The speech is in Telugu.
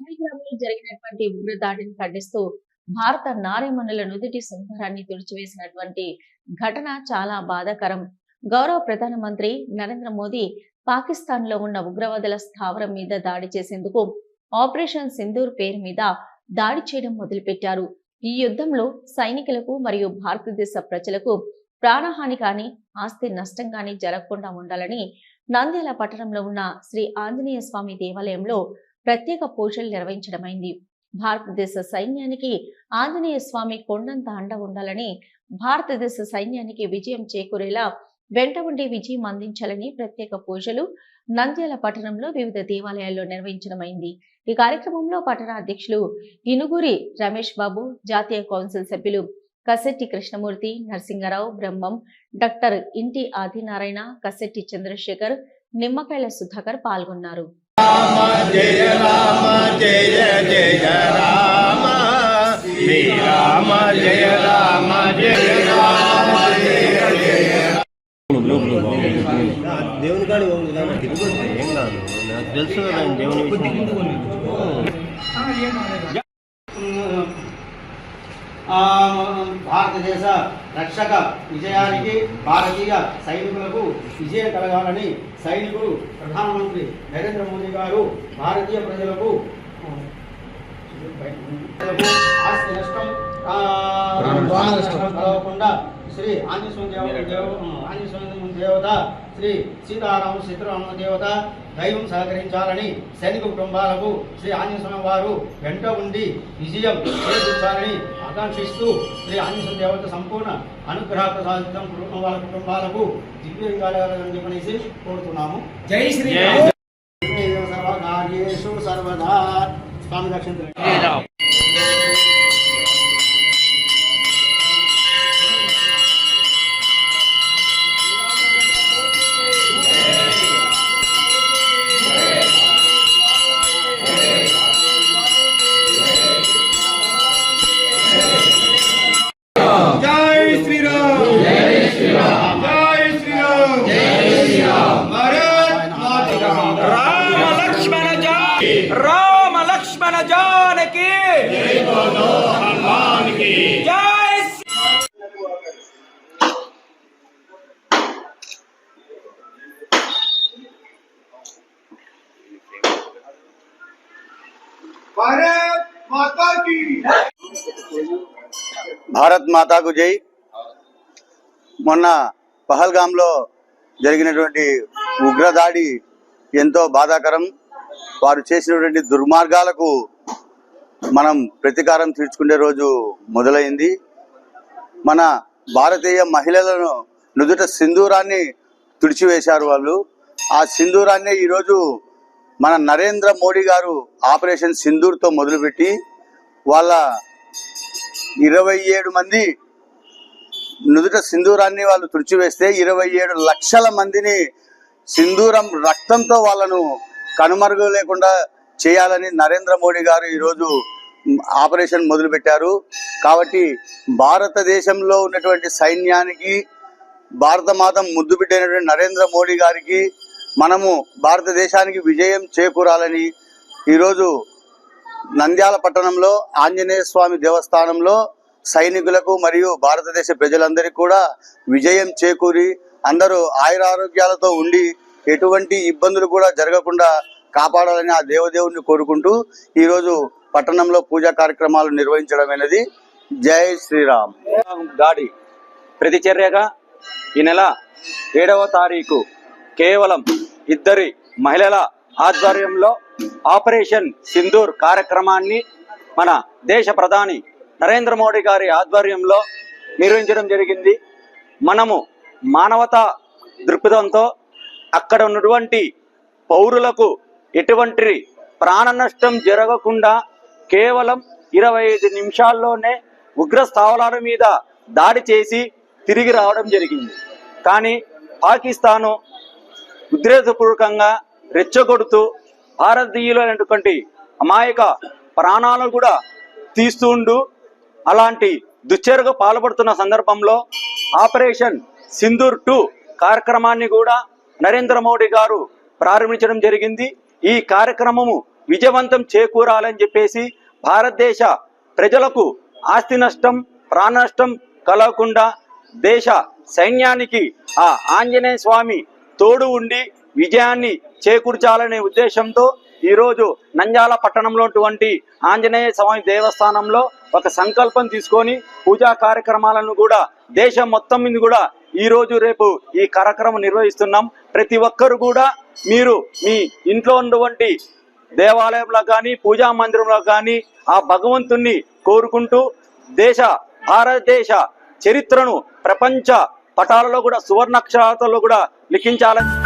కార్యక్రమంలో జరిగినటువంటి ఉగ్రదాడిని ఖండిస్తూ భారత నారీమణుల నుదుటి సుందరాన్ని తుడిచివేసినటువంటి ఘటన చాలా బాధాకరం. గౌరవ ప్రధానమంత్రి నరేంద్ర మోదీ పాకిస్తాన్లో ఉన్న ఉగ్రవాదుల స్థావరం మీద దాడి చేసేందుకు ఆపరేషన్ సింధూర్ పేరు మీద దాడి చేయడం మొదలుపెట్టారు. ఈ యుద్ధంలో సైనికులకు మరియు భారతదేశ ప్రజలకు ప్రాణహాని కానీ ఆస్తి నష్టం కానీ జరగకుండా ఉండాలని నంద్యాల పట్టణంలో ఉన్న శ్రీ ఆంజనేయ స్వామి దేవాలయంలో ప్రత్యేక పూజలు నిర్వహించడమైంది. భారతదేశ సైన్యానికి ఆంజనేయ స్వామి కొండంత అండ ఉండాలని భారతదేశ సైన్యానికి విజయం చేకూరేలా వెంట ఉండి విజయం అందించాలని ప్రత్యేక పూజలు నంద్యాల పట్టణంలో వివిధ దేవాలయాల్లో నిర్వహించడమైంది. ఈ కార్యక్రమంలో పట్టణ అధ్యక్షులు ఇనుగురి రమేష్ బాబు జాతీయ కౌన్సిల్ సభ్యులు కసెట్టి కృష్ణమూర్తి నరసింగరావు బ్రహ్మం డాక్టర్ ఇంటి ఆదినారాయణ కసెట్టి చంద్రశేఖర్ నిమ్మకాయల సుధాకర్ పాల్గొన్నారు. దేవుని కాడి ఏం కాదు నాకు తెలుసు కదా దేవుని భారతదేశ రక్షక విజయానికి భారతీయ సైనికులకు విజయం కలగాలని సైనికులు ప్రధానమంత్రి నరేంద్ర మోదీ గారు భారతీయ ప్రజలకు ఆస్తి నష్టం కలగకుండా శ్రీ ఆంజనేయ దేవ దేవ ఆంజనేయ దేవత శ్రీ సీతారామ సీతారామ దేవత దైవం సహకరించాలని సైనిక కుటుంబాలకు శ్రీ ఆంజనేయ స్వామి వారు వెంట ఉండి విజయం చేకూర్చాలని ఆకాంక్షిస్తూ శ్రీ ఆంజనేయ దేవత సంపూర్ణ అనుగ్రహ ప్రసాదితం కుటుంబం వాళ్ళ కుటుంబాలకు దివ్యంగాలని చెప్పనేసి కోరుతున్నాము. జై సర్వకార్యేషు సర్వదా. స్వామి దక్షిణ రామ లక్ష్మణ జానకి! జై శ్రీ- భారత్ మాతా కీ భారత్ మాతాకు జై. మొన్న పహల్గాంలో జరిగినటువంటి ఉగ్రదాడి ఎంతో బాధాకరం. వారు చేసినటువంటి దుర్మార్గాలకు మనం ప్రతీకారం తీర్చుకునే రోజు మొదలైంది. మన భారతీయ మహిళలను నుదుట సింధూరాన్ని తుడిచివేశారు వాళ్ళు. ఆ సింధూరాన్ని ఈరోజు మన నరేంద్ర మోడీ గారు ఆపరేషన్ సింధూర్తో మొదలుపెట్టి వాళ్ళ ఇరవై ఏడు మంది నుదుట సింధూరాన్ని వాళ్ళు తుడిచివేస్తే ఇరవై ఏడు లక్షల మందిని సింధూరం రక్తంతో వాళ్ళను కనుమరుగు లేకుండా చేయాలని నరేంద్ర మోడీ గారు ఈరోజు ఆపరేషన్ మొదలుపెట్టారు. కాబట్టి భారతదేశంలో ఉన్నటువంటి సైన్యానికి భారత మాతం ముద్దు బిడ్డైనటువంటి నరేంద్ర మోడీ గారికి మనము భారతదేశానికి విజయం చేకూరాలని ఈరోజు నంద్యాల పట్టణంలో ఆంజనేయ స్వామి దేవస్థానంలో సైనికులకు మరియు భారతదేశ ప్రజలందరికీ కూడా విజయం చేకూరి అందరూ ఆయురారోగ్యాలతో ఉండి ఎటువంటి ఇబ్బందులు కూడా జరగకుండా కాపాడాలని ఆ దేవదేవుని కోరుకుంటూ ఈరోజు పట్టణంలో పూజా కార్యక్రమాలు నిర్వహించడం అనేది జై శ్రీరామ్. దాడి ప్రతిచర్యగా ఈ నెల ఏడవ తారీఖు కేవలం ఇద్దరి మహిళల ఆధ్వర్యంలో ఆపరేషన్ సింధూర్ కార్యక్రమాన్ని మన దేశ ప్రధాని నరేంద్ర మోడీ గారి ఆధ్వర్యంలో నిర్వహించడం జరిగింది. మనము మానవతా దృక్పథంతో అక్కడ ఉన్నటువంటి పౌరులకు ఎటువంటి ప్రాణ నష్టం జరగకుండా కేవలం ఇరవై ఐదు నిమిషాల్లోనే ఉగ్ర స్థావరాల మీద దాడి చేసి తిరిగి రావడం జరిగింది. కానీ పాకిస్తాను ఉద్రేకపూర్వకంగా రెచ్చగొడుతూ భారతీయులైనటువంటి అమాయక ప్రాణాలను కూడా తీస్తుండు అలాంటి దుశ్చర్యకు పాల్పడుతున్న సందర్భంలో ఆపరేషన్ సింధూర్ టూ కార్యక్రమాన్ని కూడా నరేంద్ర మోడీ గారు ప్రారంభించడం జరిగింది. ఈ కార్యక్రమము విజయవంతం చేకూరాలని చెప్పేసి భారతదేశ ప్రజలకు ఆస్తి నష్టం ప్రాణ నష్టం కలగకుండా దేశ సైన్యానికి ఆ ఆంజనేయ స్వామి తోడు ఉండి విజయాన్ని చేకూర్చాలనే ఉద్దేశంతో ఈరోజు నంజాల పట్టణంలో ఆంజనేయ స్వామి దేవస్థానంలో ఒక సంకల్పం తీసుకొని పూజా కార్యక్రమాలను కూడా దేశం మొత్తం మీద కూడా ఈ రోజు రేపు ఈ కార్యక్రమం నిర్వహిస్తున్నాం. ప్రతి ఒక్కరు కూడా మీరు మీ ఇంట్లో ఉన్నటువంటి దేవాలయంలో కానీ పూజా మందిరంలో కానీ ఆ భగవంతుణ్ణి కోరుకుంటూ దేశ భారతదేశ చరిత్రను ప్రపంచ పటాలలో కూడా సువర్ణాక్షరాలతో కూడా లిఖించాలని